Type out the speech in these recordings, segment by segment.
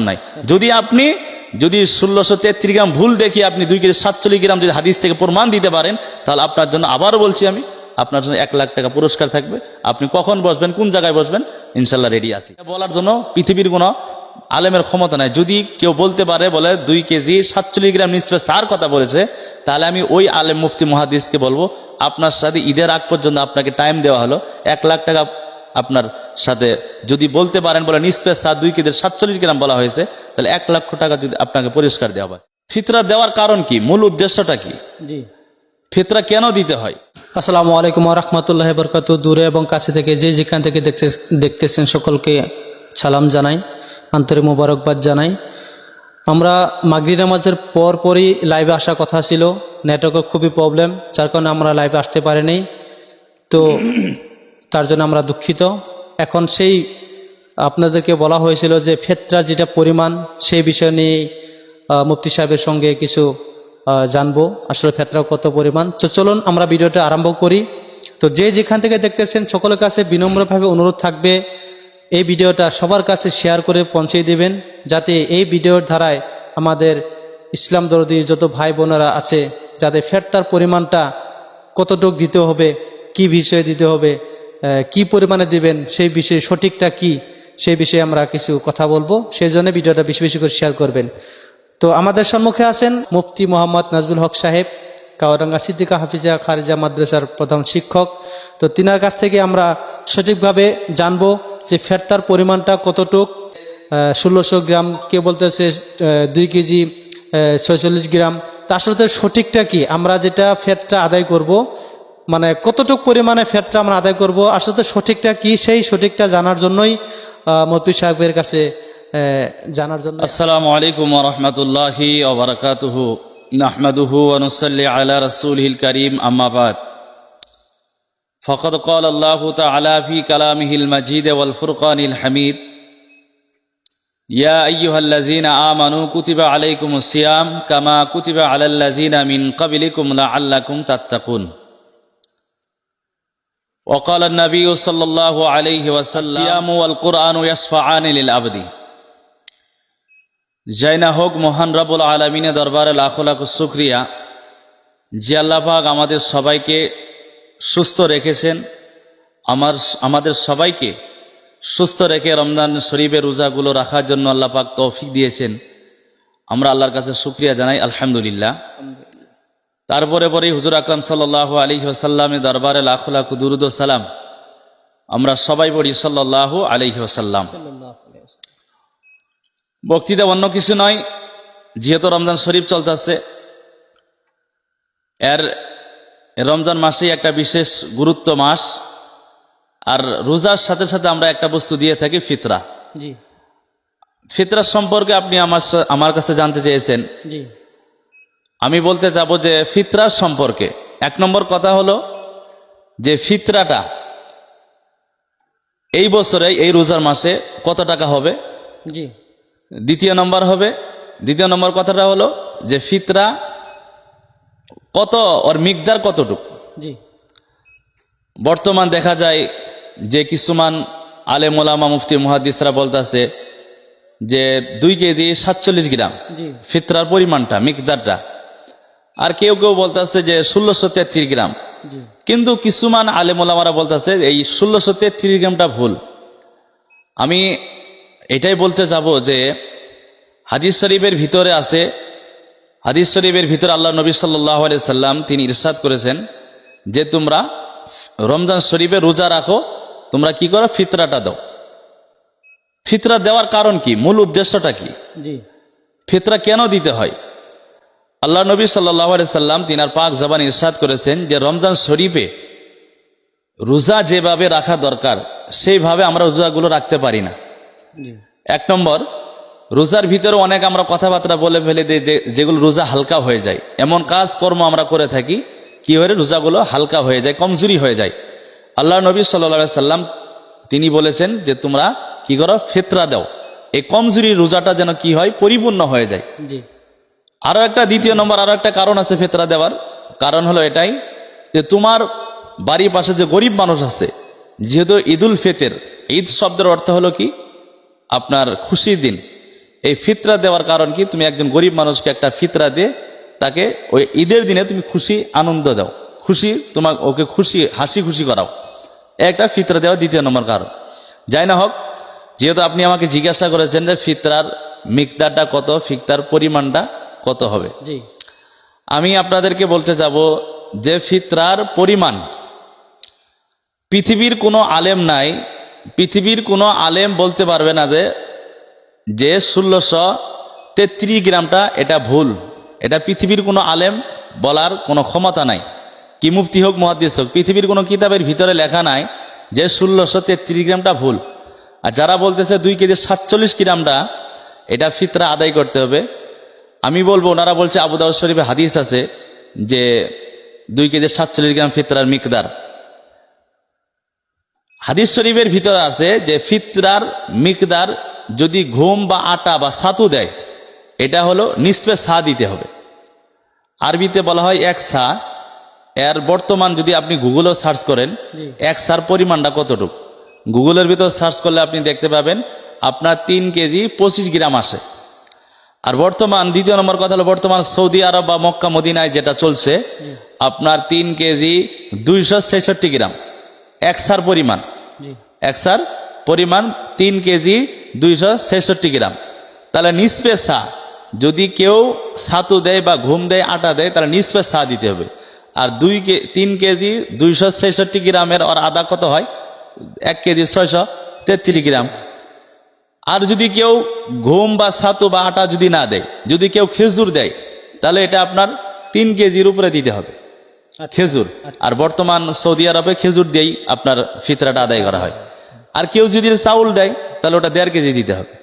নাই। যদি আপনি যদি ষোলোশো তেত্রিশ গ্রাম ভুল দেখি, আপনি দুই কেজি সাতচল্লিশ গ্রাম যদি হাদিস থেকে প্রমাণ দিতে পারেন, তাহলে আপনার জন্য আবারও বলছি আমি, আপনার জন্য এক লাখ টাকা পুরস্কার থাকবে। আপনি কখন বসবেন, কোন জায়গায় বসবেন ইনশাল্লাহ রেডি আছি। বলার জন্য পৃথিবীর কোনো আলেমের ক্ষমতা নাই। যদি কেউ বলতে পারে, বলে দুই কেজি সাতচল্লিশ গ্রাম নিসবে সার কথা বলেছে, তাহলে আমি ওই আলেম মুফতি মহাদিসকে বলব, আপনার সাথে ঈদের আগ পর্যন্ত আপনাকে টাইম দেওয়া হলো। এক লাখ টাকা আপনার সাথে যদি বলতে পারেন বলে নিষ্পেষ সাত দুই কেজি সাতচল্লিশ গ্রাম বলা হয়েছে তাহলে এক লক্ষ টাকা যদি আপনাকে পরিষ্কার দেওয়া হয়। ফিতরা দেওয়ার কারণ কি? মূল উদ্দেশ্যটা কি? জি। ফিতরা কেন দিতে হয়? আসসালামু আলাইকুম রহমতুল্লাহ বরকাত দূরে এবং কাছে থেকে যে যেখান থেকে দেখতে দেখতেছেন সকলকে সালাম জানাই আন্তরিক মোবারকবাদ জানাই। আমরা মাগরি নামাজের পর পরই লাইভে আসার কথা ছিল নেটওয়ার্কের খুবই প্রবলেম যার কারণে আমরা লাইভে আসতে পারিনি। তো তার জন্য আমরা দুঃখিত। এখন সেই আপনাদেরকে বলা হয়েছিল যে ফেতরার যেটা পরিমাণ, সেই বিষয় নিয়ে মুফতি সাহেবের সঙ্গে কিছু জানব, আসলে ফেতরা কত পরিমাণ। তো চলুন আমরা ভিডিওটা আরম্ভ করি। তো যে যেখান থেকে দেখতেছেন, সকলের কাছে বিনম্রভাবে অনুরোধ থাকবে, এই ভিডিওটা সবার কাছে শেয়ার করে পৌঁছে দিবেন, যাতে এই ভিডিওর ধারায় আমাদের ইসলাম দরদি যত ভাই বোনেরা আছে যাতে ফেরতার পরিমাণটা কতটুক দিতে হবে, কি বিষয়ে দিতে হবে কি পরিমাণে দিবেন, সেই বিষয়ে সঠিকটা কি, সেই বিষয়ে আমরা কিছু কথা বলব। সেই জন্য ভিডিওটা বেশি বেশি করে শেয়ার করবেন। তো আমাদের সম্মুখে আছেন মুফতি মোহাম্মদ নাজবুল হক সাহেব কাওয়ারাঙ্গা সিদ্দিকা হাফিজা খারিজা মাদ্রাসার প্রধান শিক্ষক। তো তিনার কাছ থেকে আমরা সঠিকভাবে জানব যে ফেরতার পরিমাণটা কতটুক। ষোলোশো গ্রাম, কে বলতেছে দুই কেজি ছয়চল্লিশ গ্রাম। তা আসলে সঠিকটা কি? আমরা যেটা ফেরটা আদায় করব মানে কতটুক পরিমাণে ফ্যাটটা আমরা আদায় করব আসলে তো সঠিকটা কি সেই সঠিকটা জানার জন্যই মতুই সাহেবের কাছে আহ, জানার জন্য আসসালামু আলাইকুম রহমতুল্লাহি ওবরাকাতুহু নাহমাদুহু ওয়ানুসাল্লি আলা রাসূলিহিল কারীম আম্মা বাদ فقد قال الله تعالى في كلامه المجيد والفرقان الحميد يا أيها الذين آمنوا كتب عليكم الصيام كما كتب على الذين من قبلكم لعلكم تتقون وقال النبي صلى الله عليه وسلم الصيام والقرآن يشفعان للعبد জয় না হোক মহান রাবুল আলমিনের দরবারে লাখো লাখো শুক্রিয়া যে আল্লাপাক আমাদের সবাইকে সুস্থ রেখেছেন আমার আমাদের সবাইকে সুস্থ রেখে রমজান শরীফের রোজাগুলো রাখার জন্য আল্লাপাক তৌফিক দিয়েছেন আমরা আল্লাহর কাছে শুক্রিয়া জানাই আলহামদুলিল্লাহ তারপরে পরে হুজুর আকরাম সাল্লাহ আলী আসাল্লামের দরবারে লাখো লাখো দুরুদ সালাম। আমরা সবাই পড়ি সাল্লাহ আলহি আসাল্লাম বক্তৃতা অন্য কিছু নয় যেহেতু রমজান শরীফ চলতেছে এর রমজান মাসেই একটা বিশেষ গুরুত্ব মাস আর রোজার সাথে সাথে আমরা একটা বস্তু দিয়ে থাকি ফিতরা। ফিতরা সম্পর্কে আপনি আমার আমার কাছে জানতে চেয়েছেন। জি। আমি বলতে যাব যে ফিতরার সম্পর্কে। এক নম্বর কথা হলো যে ফিতরাটা এই বছরে এই রোজার মাসে কত টাকা হবে? জি। দ্বিতীয় নম্বর হবে দ্বিতীয় নম্বর কথাটা হলো যে ফিতরা কত ওর মিকদার কতটুকু? জি। বর্তমান দেখা যায় যে কিছুমান আলেম ওলামা মুফতি মুহাদ্দিসরা বলতেছে যে দুই কেজি সাতচল্লিশ গ্রাম। ফিতরার পরিমাণটা মিকদারটা। আর কেউ কেউ বলতেছে যে ষোলোশো তেত্রিশ গ্রাম। কিন্তু কিছুমান আলেম ওলামারা বলতেছে এই ষোলোশো তেত্রিশ গ্রামটা ভুল। আমি এটাই বলতে যাব যে হাদিস শরীফের ভিতরে আছে হাদিস শরীফের ভিতরে আল্লাহ নবী সাল্লাহ সাল্লাম তিনি ইরশাদ করেছেন যে তোমরা রমজান শরীফে রোজা রাখো তোমরা কি করো? ফিতরাটা দাও। ফিতরা দেওয়ার কারণ কি? মূল উদ্দেশ্যটা কি? ফিতরা কেন দিতে হয়? আল্লাহ নবী সাল্লাহ সাল্লাম তিনার পাক জবান ইরশাদ করেছেন যে রমজান শরীফে রোজা যেভাবে রাখা দরকার সেইভাবে আমরা রোজাগুলো রাখতে পারি না। এক নম্বর রোজার ভিতরে অনেক আমরা কথাবার্তা বলে ফেলে দিই যে যেগুলো রোজা হালকা হয়ে যায়। এমন কাজ কর্ম আমরা করে থাকি কি হয়ে রোজাগুলো হালকা হয়ে যায় কমজোরি হয়ে যায়। আল্লাহ নবী সাল্লা সাল্লাম তিনি বলেছেন যে তোমরা কি করো? ফেতরা দাও। এই কমজোরি রোজাটা যেন কি হয়? পরিপূর্ণ হয়ে যায়। জি আরও একটা দ্বিতীয় নম্বর, আরও একটা কারণ আছে ফেতরা দেওয়ার। কারণ হলো এটাই যে তোমার বাড়ির পাশে যে গরিব মানুষ আছে, যেহেতু ঈদুল ফেতের, ঈদ শব্দের অর্থ হলো কি? আপনার খুশির দিন। এই ফিতরা দেওয়ার কারণ কি? তুমি একজন গরিব মানুষকে একটা ফিতরা দিয়ে তাকে ওই ঈদের দিনে তুমি খুশি, আনন্দ দাও। খুশি, তোমার ওকে খুশি, হাসি খুশি করাও। একটা ফিতরা দেওয়া দ্বিতীয় নম্বর কারণ। যাই না হোক, যেহেতু আপনি আমাকে জিজ্ঞাসা করেছেন যে ফিতরার মিকদারটা কত ফিতরার পরিমাণটা কত হবে? আমি আপনাদেরকে বলতে যাব যে ফিতরার পরিমাণ। পৃথিবীর কোনো আলেম নাই পৃথিবীর কোনো আলেম বলতে পারবে না যে যে ষোলোশো তেত্রিশ গ্রামটা এটা ভুল। এটা পৃথিবীর কোনো আলেম বলার কোনো ক্ষমতা নাই। কি মুফতি হোক মহাদিস হোক পৃথিবীর কোনো কিতাবের ভিতরে লেখা নাই যে ষোলোশো তেত্রিশ গ্রামটা ভুল। আর যারা বলতেছে দুই কেজি সাতচল্লিশ গ্রামটা এটা ফিতরা আদায় করতে হবে। আমি বলব ওনারা বলছে আবু দাউদ শরীফে হাদিস আছে যে দুই কেজি সাতচল্লিশ গ্রাম ফিতরার মিকদার। হাদিস শরীফের ভিতরে আছে যে ফিতরার মিকদার যদি ঘুম বা আটা বা সাতু দেয় এটা হলো নিসপে সা দিতে হবে। আরবিতে বলা হয় এক সা। এর বর্তমান যদি আপনি গুগলেও সার্চ করেন এক সার পরিমাণটা কতটুকু? গুগলের ভিতর সার্চ করলে আপনি দেখতে পাবেন আপনার তিন কেজি পঁচিশ গ্রাম আসে। আর বর্তমান দ্বিতীয় নম্বর কথা হলো বর্তমান সৌদি আরব বা মক্কা মদিনায় যেটা চলছে আপনার তিন কেজি দুইশো ছেষট্টি গ্রাম। এক সার পরিমাণ। জি। এক সার পরিমাণ তিন কেজি দুইশো ছেষট্টি গ্রাম। তাহলে নিসপে সা যদি কেউ ছাতু দেয় বা ঘুম দেয় আটা দেয় তাহলে নিসপে সা দিতে হবে। আর দুই কে তিন কেজি দুইশো ছেষট্টি গ্রামের আর আদা কত হয়? এক কেজি ছয়শো তেত্রিশ গ্রাম। আর যদি কেউ ঘুম বা ছাতু বা আটা যদি না দেয় যদি কেউ খেজুর দেয় তাহলে এটা আপনার তিন কেজির উপরে দিতে হবে। খেজুর। আর বর্তমান সৌদি আরবে খেজুর দিয়েই আপনার ফিতরাটা আদায় করা হয়। আর কেউ যদি চাউল দেয় তাহলে ওটা দেড় কেজি দিতে হবে।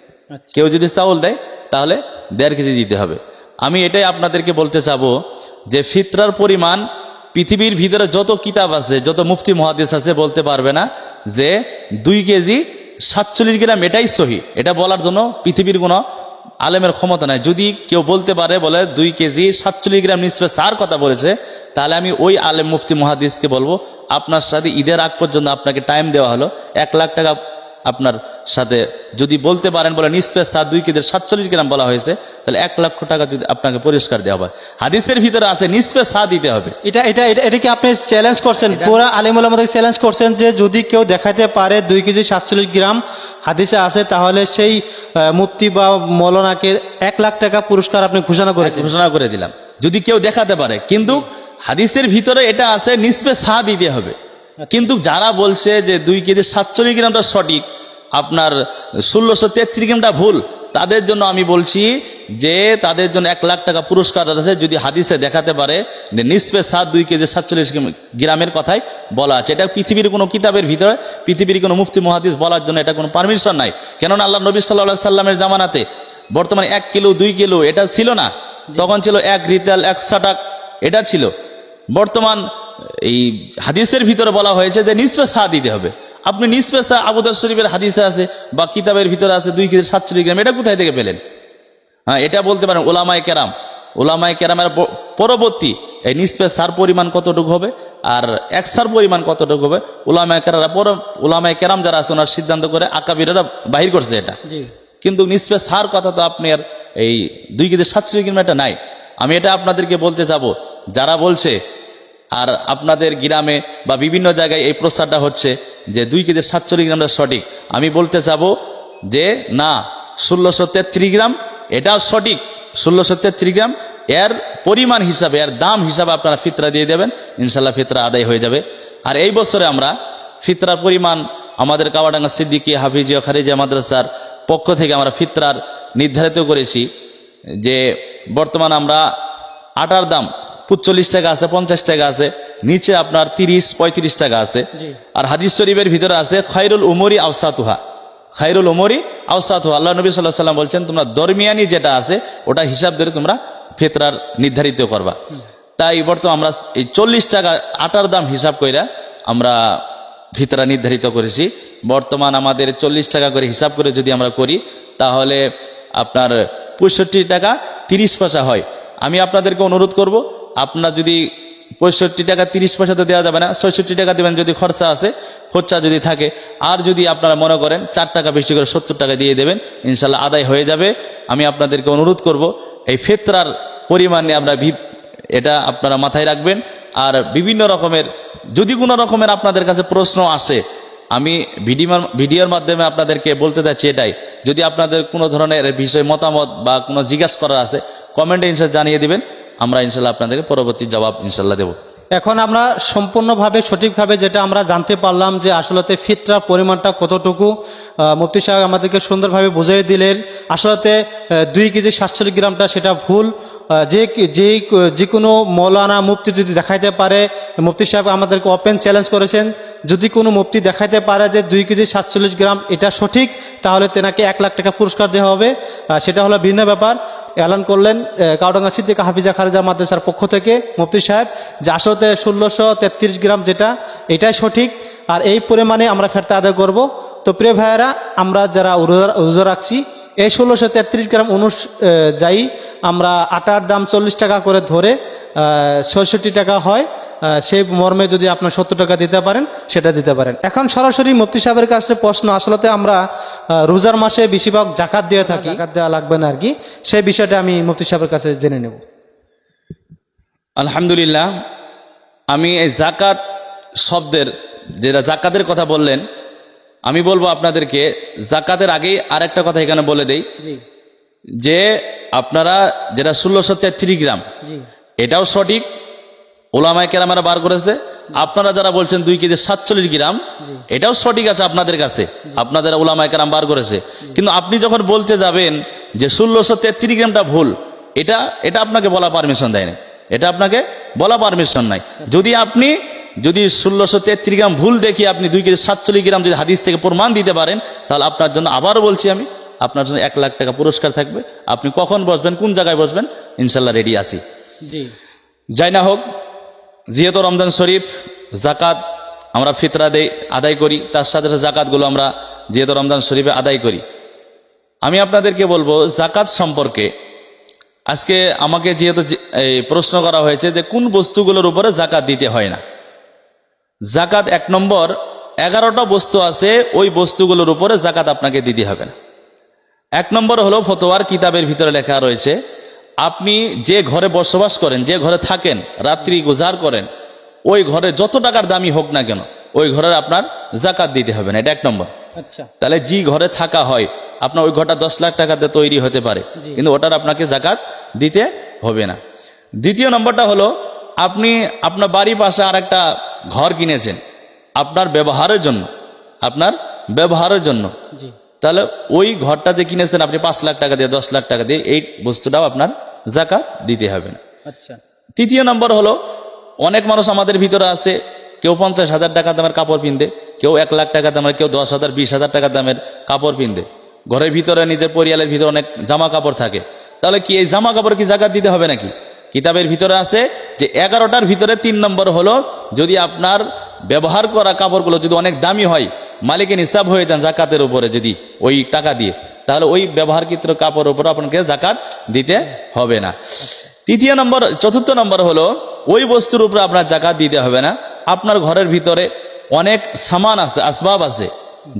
কেউ যদি চাউল দেয় তাহলে দেড় কেজি দিতে হবে। আমি এটাই আপনাদেরকে বলতে চাবো যে ফিতরার পরিমাণ পৃথিবীর ভিতরে যত কিতাব আছে যত মুফতি মহাদেশ আছে বলতে পারবে না যে দুই কেজি সাতচল্লিশ গ্রাম এটাই সহি। এটা বলার জন্য পৃথিবীর কোনো আলেমের ক্ষমতা নাই। যদি কেউ বলতে পারে, বলে দুই কেজি সাতচল্লিশ গ্রাম নিসবে সার কথা বলেছে, তাহলে আমি ওই আলেম মুফতি মহাদিসকে বলব, আপনার সাথে ঈদের আগ পর্যন্ত আপনাকে টাইম দেওয়া হলো। এক লাখ টাকা আপনার সাথে যদি বলতে পারেন বলে নিসপে সাত দুই কেজি সাতচল্লিশ গ্রাম বলা হয়েছে তাহলে এক লক্ষ টাকা যদি আপনাকে পরিষ্কার দেওয়া হয়। হাদিসের ভিতরে আছে নিসপে সা দিতে হবে। এটা এটা এটা এটা কি আপনি চ্যালেঞ্জ করছেন? পুরা আলিমুল আমাদের চ্যালেঞ্জ করছেন যে যদি কেউ দেখাতে পারে দুই কেজি সাতচল্লিশ গ্রাম হাদিসে আছে তাহলে সেই মুফতি বা মৌলানাকে এক লাখ টাকা পুরস্কার আপনি ঘোষণা করে ঘোষণা করে দিলাম। যদি কেউ দেখাতে পারে কিন্তু হাদিসের ভিতরে এটা আছে নিসপে সা দিতে হবে। কিন্তু যারা বলছে যে দুই কেজি সাতচল্লিশ গ্রামটা সঠিক, আপনার ষোলোশো তেত্রিশ গ্রামটা ভুল, তাদের জন্য আমি বলছি যে তাদের জন্য এক লাখ টাকা পুরস্কার আছে যদি হাদিসে দেখাতে পারে যে নিসপে সাত দুই কেজি সাতচল্লিশ গ্রামের কথাই বলা আছে। এটা পৃথিবীর কোনো কিতাবের ভিতরে, পৃথিবীর কোনো মুফতি মহাদিস বলার জন্য এটা কোনো পারমিশন নাই। কেননা আল্লাহ নবী সাল্লাহ সাল্লামের জামানাতে বর্তমানে এক কিলো, দুই কিলো এটা ছিল না। তখন ছিল এক রিতাল, এক সাটাক, এটা ছিল। বর্তমান এই হাদিসের ভিতরে বলা হয়েছে যে নিসপে সা দিতে হবে। আপনি নিসপে সা আবুদার শরীফের হাদিসে আছে বা কিতাবের ভিতরে আছে দুই কেজি সাতচল্লিশ গ্রাম এটা কোথায় থেকে পেলেন? হ্যাঁ এটা বলতে পারেন ওলামায় কেরাম। ওলামায় কেরামের পরবর্তী এই নিসপে সার পরিমাণ কতটুকু হবে আর এক সার পরিমাণ কতটুকু হবে? ওলামায় কেরারা পর ওলামায় কেরাম যারা আছে ওনার সিদ্ধান্ত করে আকাবিরেরা বাহির করছে এটা। কিন্তু নিসপে সার কথা তো আপনি আর এই দুই কেজি সাতচল্লিশ গ্রাম এটা নাই। আমি এটা আপনাদেরকে বলতে যাব যারা বলছে আর আপনাদের গ্রামে বা বিভিন্ন জায়গায় এই প্রচারটা হচ্ছে যে দুই কেজি সাতচল্লিশ গ্রামটা সঠিক। আমি বলতে যাব যে না, ষোলোশো তেত্রিশ গ্রাম এটাও সঠিক। ষোলোশো তেত্রিশ গ্রাম এর পরিমাণ হিসাবে, এর দাম হিসাবে আপনারা ফিতরা দিয়ে দেবেন, ইনশাল্লাহ ফিতরা আদায় হয়ে যাবে। আর এই বছরে আমরা ফিতরার পরিমাণ আমাদের কাওয়াডাঙ্গা সিদ্দিকী হাফিজিয়া খারিজা মাদ্রাসার পক্ষ থেকে আমরা ফিতরার নির্ধারিত করেছি যে বর্তমান আমরা আটার দাম পঁচল্লিশ টাকা আছে পঞ্চাশ টাকা আছে নিচে আপনার তিরিশ পঁয়ত্রিশ টাকা আছে। আর হাদিস শরীফের ভিতরে আছে খাইরুল উমরি আওসাতুহা। খাইরুল উমরি আওসাতুহা। আল্লাহ নবী সাল্লাহ সাল্লাম বলছেন তোমরা দরমিয়ানি যেটা আছে ওটা হিসাব ধরে তোমরা ফিতরার নির্ধারিত করবা। তাই বর্তমান আমরা এই চল্লিশ টাকা আটার দাম হিসাব কইরা আমরা ফিতরা নির্ধারিত করেছি। বর্তমান আমাদের চল্লিশ টাকা করে হিসাব করে যদি আমরা করি তাহলে আপনার পঁয়ষট্টি টাকা তিরিশ পয়সা হয়। আমি আপনাদেরকে অনুরোধ করব আপনার যদি পঁয়ষট্টি টাকা তিরিশ পয়সা তো দেওয়া যাবে না, ছয়ষট্টি টাকা দেবেন যদি খরচা আছে, খরচা যদি থাকে। আর যদি আপনারা মনে করেন চার টাকা বেশি করে সত্তর টাকা দিয়ে দেবেন ইনশাল্লাহ আদায় হয়ে যাবে। আমি আপনাদেরকে অনুরোধ করব, এই ফেতরার পরিমাণে আমরা ভি- এটা আপনারা মাথায় রাখবেন। আর বিভিন্ন রকমের, যদি কোনো রকমের আপনাদের কাছে প্রশ্ন আসে, আমি ভিডিওর ভিডিওর মাধ্যমে আপনাদেরকে বলতে চাচ্ছি এটাই। যদি আপনাদের কোনো ধরনের বিষয় মতামত বা কোনো জিজ্ঞাসা করার আছে, কমেন্টে ইনশাল্লাহ জানিয়ে দিবেন। আমরা ইনশাল্লাহ আপনাদেরকে পরবর্তী জবাব ইনশাল্লাহ দেবো। এখন আমরা সম্পূর্ণভাবে, সঠিকভাবে যেটা আমরা জানতে পারলাম যে আসলতে ফিতরার পরিমাণটা কতটুকু মুফতি সাহেব আমাদেরকে সুন্দরভাবে বুঝিয়ে দিলেন। আসলতে দুই কেজি সাতচল্লিশ গ্রামটা সেটা ভুল। যে যে যে কোনো মৌলানা মুফতি যদি দেখাইতে পারে, মুফতি সাহেব আমাদেরকে ওপেন চ্যালেঞ্জ করেছেন। যদি কোনো মুফতি দেখাইতে পারে যে দুই কেজি সাতচল্লিশ গ্রাম এটা সঠিক, তাহলে তেনাকে এক লাখ টাকা পুরস্কার দেওয়া হবে। সেটা হলো ভিন্ন ব্যাপার। এলান করলেন কাউডাঙ্গা সিদ্দিকা হাফিজা খারেজা মাদ্রাসার পক্ষ থেকে মুফতি সাহেব, যে আসলে ষোলোশো তেত্রিশ গ্রাম যেটা, এটাই সঠিক, আর এই পরিমাণে আমরা ফেরতে আদায় করব। তো প্রিয় ভাইয়েরা, আমরা যারা রোজা- রাখছি, এই ষোলোশো তেত্রিশ গ্রাম অনুযায়ী আমরা আটার দাম চল্লিশ টাকা করে ধরে ছয়ষট্টি টাকা হয়। সেই মর্মে যদি আপনার সত্তর টাকা দিতে পারেন সেটা দিতে পারেন। এখন সরাসরি মুফতি সাহেবের কাছে প্রশ্ন আসলে আমরা রোজার মাসে বেশিরভাগ জাকাত দিয়ে থাকি। জাকাত দেওয়া লাগবে না আর কি। সেই বিষয়টা আমি মুফতি সাহেবের কাছে জেনে নেব। আলহামদুলিল্লাহ আমি এই জাকাত শব্দের যেটা জাকাতের কথা বললেন আমি বলব আপনাদেরকে জাকাতের আগেই আরেকটা কথা এখানে বলে দেই। যে আপনারা যেটা ষোলোশো তেত্রিশ গ্রাম এটাও সঠিক ওলামায় কেরামারা বার করেছে। আপনারা যারা বলছেন দুই কেজি সাতচল্লিশ গ্রাম এটাও সঠিক আছে আপনাদের কাছে। আপনাদের ওলামায় কেরাম বার করেছে। কিন্তু আপনি যখন বলতে যাবেন যে ষোলোশো তেত্রিশ গ্রামটা ভুল এটা এটা আপনাকে বলা পারমিশন দেয় না এটা আপনাকে বলা পারমিশন নাই। যদি আপনি যদি ষোলোশো তেত্রিশ গ্রাম ভুল দেখি আপনি দুই কেজি সাতচল্লিশ গ্রাম যদি হাদিস থেকে প্রমাণ দিতে পারেন তাহলে আপনার জন্য আবারও বলছি আমি আপনার জন্য এক লাখ টাকা পুরস্কার থাকবে। আপনি কখন বসবেন কোন জায়গায় বসবেন ইনশাল্লাহ রেডি আছি। যাই না হোক যেহেতু রমজান শরীফ জাকাত আমরা ফিতরা দেই, আদায় করি। তার সাথে সাথে জাকাতগুলো আমরা যেহেতু রমজান শরীফে আদায় করি। আমি আপনাদেরকে বলব জাকাত সম্পর্কে আজকে আমাকে যেহেতু এই প্রশ্ন করা হয়েছে যে কোন বস্তুগুলোর উপরে জাকাত দিতে হয় না। জাকাত এক নম্বর, এগারোটা বস্তু আছে, ওই বস্তুগুলোর উপরে জাকাত আপনাকে দিতে হবে না। এক নম্বর হলো ফতোয়ার কিতাবের ভিতরে লেখা রয়েছে আপনি যে ঘরে বসবাস করেন যে ঘরে থাকেন রাত্রি গুজার করেন ওই ঘরে যত টাকার দামি হোক না কেন ওই ঘরের আপনার জাকাত দিতে হবে না এটা এক নম্বর। আচ্ছা। তাহলে যে ঘরে থাকা হয় আপনার ওই ঘরটা দশ লাখ টাকাতে তৈরি হতে পারে কিন্তু ওটার আপনাকে জাকাত দিতে হবে না। দ্বিতীয় নম্বরটা হলো আপনি আপনার বাড়ির পাশে আর একটা ঘর কিনেছেন আপনার ব্যবহারের জন্য আপনার ব্যবহারের জন্য। তাহলে ওই ঘরটা যে কিনেছেন আপনি পাঁচ লাখ টাকা দিয়ে দশ লাখ টাকা দিয়ে এই বস্তুটাও আপনার জাকাত দিতে হবে না। আচ্ছা। তৃতীয় নম্বর হলো অনেক মানুষ আমাদের ভিতরে আছে কেউ পঞ্চাশ হাজার টাকা দামের কাপড় পিনবে কেউ এক লাখ টাকা দামের কেউ দশ হাজার বিশ হাজার টাকা দামের কাপড় পিনবে ঘরের ভিতরে নিজের পরিয়ালের ভিতরে অনেক জামা কাপড় থাকে। তাহলে কি এই জামা কাপড় কি জাকাত দিতে হবে নাকি? কিতাবের ভিতরে আছে যে এগারোটার ভিতরে তিন নম্বর হলো যদি আপনার ব্যবহার করা কাপড়গুলো যদি অনেক দামি হয় মালিকের হিসাব হয়ে যান জাকাতের উপরে যদি ওই টাকা দিয়ে। তাহলে ওই ব্যবহারকৃত কাপড়ের উপর আপনাকে জাকাত দিতে হবে না। তৃতীয় নম্বর চতুর্থ নম্বর হলো ওই বস্তুর উপরে আপনার জাকাত দিতে হবে না। আপনার ঘরের ভিতরে অনেক সামান আছে আসবাব আছে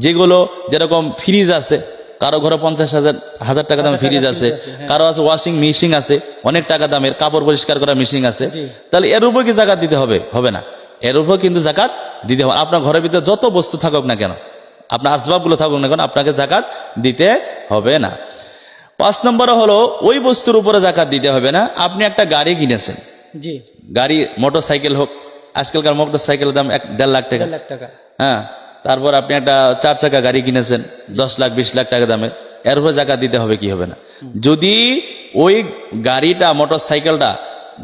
যেগুলো যেরকম ফ্রিজ আছে কারও ঘরে পঞ্চাশ হাজার হাজার টাকা দামের ফ্রিজ আছে কারও আছে ওয়াশিং মেশিন আছে অনেক টাকা দামের কাপড় পরিষ্কার করা মেশিন আছে। তাহলে এর উপর কি জাকাত দিতে হবে? হবে না। এর উপর কিন্তু জাকাত দিতে হবে আপনার ঘরের ভিতরে যত বস্তু থাকুক না কেন আপনার আসবাবগুলো থাকুক না কেন আপনাকে জাকাত দিতে হবে না। পাঁচ নম্বরে হলো ওই বস্তুর উপরে জাকাত দিতে হবে না। আপনি একটা গাড়ি কিনেছেন। জি। গাড়ি মোটর সাইকেল হোক আজকালকার মোটর সাইকেলের দাম এক দেড় লাখ টাকা। হ্যাঁ তারপর আপনি একটা চার চাকা গাড়ি কিনেছেন দশ লাখ বিশ লাখ টাকা দামের এর উপরে জাকাত দিতে হবে কি হবে না? যদি ওই গাড়িটা মোটর সাইকেলটা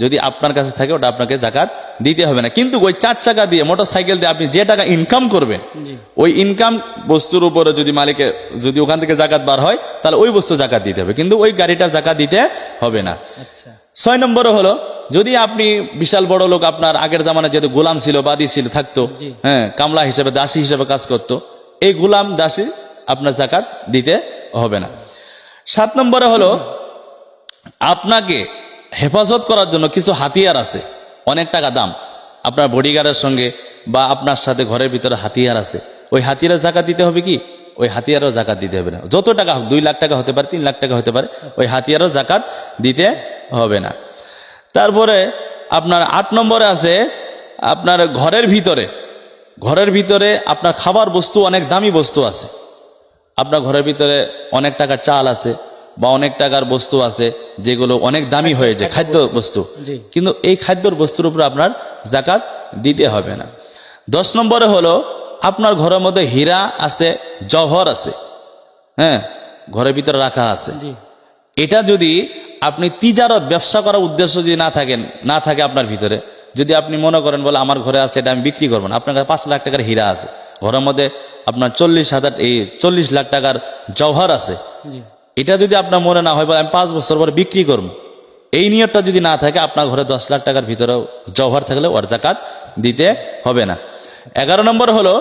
যদি আপনার কাছে থাকে ওটা আপনাকে জাকাত দিতে হবে না। কিন্তু ওই চার চাকা দিয়ে মোটর সাইকেল দিয়ে আপনি যে টাকা ইনকাম করবেন ওই ইনকাম বস্তুর উপরে যদি মালিকের যদি ওখান থেকে জাকাত বার হয় তাহলে ওই বস্তু জাকাত দিতে হবে। কিন্তু ওই গাড়িটার জাকাত দিতে হবে না। আচ্ছা। ছয় নম্বরে হলো যদি আপনি বিশাল বড় লোক আপনার আগের জামানায় যেহেতু গোলাম ছিল বাদী ছিল থাকতো হ্যাঁ কামলা হিসেবে দাসী হিসেবে কাজ করত এই গোলাম দাসী আপনার জাকাত দিতে হবে না। সাত নম্বরে হলো আপনাকে হেফাজত করার জন্য কিছু হাতিয়ার আছে। অনেক টাকা দাম। আপনার বডিগার্ডের সঙ্গে বা আপনার সাথে ঘরের ভিতরে হাতিয়ার আছে। ওই হাতিয়ারের জাকাত দিতে হবে কি? ওই হাতিয়ারও জাকাত দিতে হবে না। যত টাকা হোক, দুই লাখ টাকা হতে পারে, তিন লাখ টাকা হতে পারে, ওই হাতিয়ারও জাকাত দিতে হবে না। তারপরে আপনার আট নম্বরে আছে, আপনার ঘরের ভিতরে। ঘরের ভিতরে আপনার খাবার বস্তু, অনেক দামি বস্তু আছে। আপনার ঘরের ভিতরে অনেক টাকা চাল আছে। বা অনেক টাকার বস্তু আছে যেগুলো অনেক দামি হয়ে যায় খাদ্য বস্তু। কিন্তু এই খাদ্যর বস্তুর উপর আপনার জাকাত দিতে হবে না। দশ নম্বরে হলো আপনার ঘরের মধ্যে হীরা আছে জহর আছে হ্যাঁ? ঘরের ভিতরে রাখা আছে। এটা যদি আপনি তিজারত ব্যবসা করার উদ্দেশ্য যদি না থাকেন না থাকে আপনার ভিতরে যদি আপনি মনে করেন বলে আমার ঘরে আছে এটা আমি বিক্রি করব না আপনার কাছে পাঁচ লাখ টাকার হীরা আছে। ঘরের মধ্যে আপনার চল্লিশ হাজার এই চল্লিশ লাখ টাকার জওহর আছে। এটা যদি আপনার মনে না হয় আমি পাঁচ বছর পরে বিক্রি করব। এই নিয়তটা যদি না থাকে আপনার ঘরে দশ লাখ টাকার ভিতরেও জওহর থাকলে ওর জাকাত দিতে হবে না। এগারো নম্বর হলো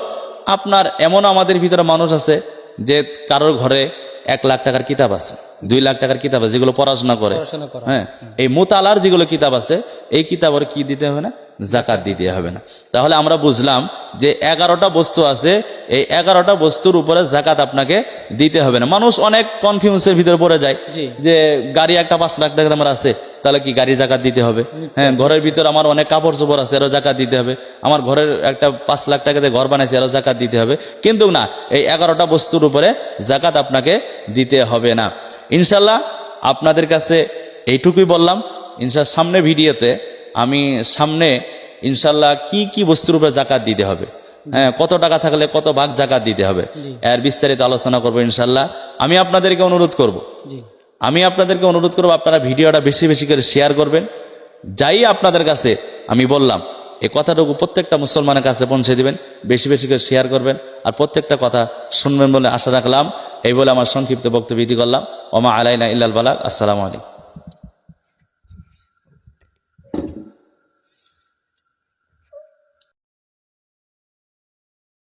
আপনার এমন আমাদের ভিতরে মানুষ আছে যে কারোর ঘরে এক লাখ টাকার কিতাব আছে দুই লাখ টাকার কিতাব আছে যেগুলো পড়াশোনা করে। হ্যাঁ এই মোতালার যেগুলো কিতাব আছে এই কিতাবের কি দিতে হবে না? জাকাত দিতে হবে না। তাহলে আমরা বুঝলাম যে এগারোটা বস্তু আছে এই এগারোটা বস্তুর উপরে জাকাত আপনাকে দিতে হবে না। মানুষ অনেক কনফিউজের ভিতরে পড়ে যায় যে গাড়ি একটা পাঁচ লাখ টাকা আমার আছে তাহলে কি গাড়ি জাকাত দিতে হবে? হ্যাঁ ঘরের ভিতর আমার অনেক কাপড় চোপড় আছে এরও জাকাত দিতে হবে। আমার ঘরের একটা পাঁচ লাখ টাকাতে ঘর বানাইছে এরও জাকাত দিতে হবে। কিন্তু না এই এগারোটা বস্তুর উপরে জাকাত আপনাকে দিতে হবে না। ইনশাল্লাহ আপনাদের কাছে এইটুকুই বললাম। ইনশাল্লাহ সামনে ভিডিওতে আমি সামনে ইনশাল্লাহ কি কি বস্তুর উপরে জাকাত দিতে হবে? হ্যাঁ কত টাকা থাকলে কত ভাগ জাকাত দিতে হবে। এর বিস্তারিত আলোচনা করব ইনশাল্লাহ। আমি আপনাদেরকে অনুরোধ করব। আমি আপনাদেরকে অনুরোধ করব আপনারা ভিডিওটা বেশি বেশি করে শেয়ার করবেন। যাই আপনাদের কাছে আমি বললাম এই কথাটুকু প্রত্যেকটা মুসলমানের কাছে পৌঁছে দিবেন বেশি বেশি করে শেয়ার করবেন আর প্রত্যেকটা কথা শুনবেন বলে আশা রাখলাম। এই বলে আমার সংক্ষিপ্ত বক্তব্য ইতি করলাম। ওমা আলাইনা ইল্লাল বালাক আসসালামু আলাইকুম।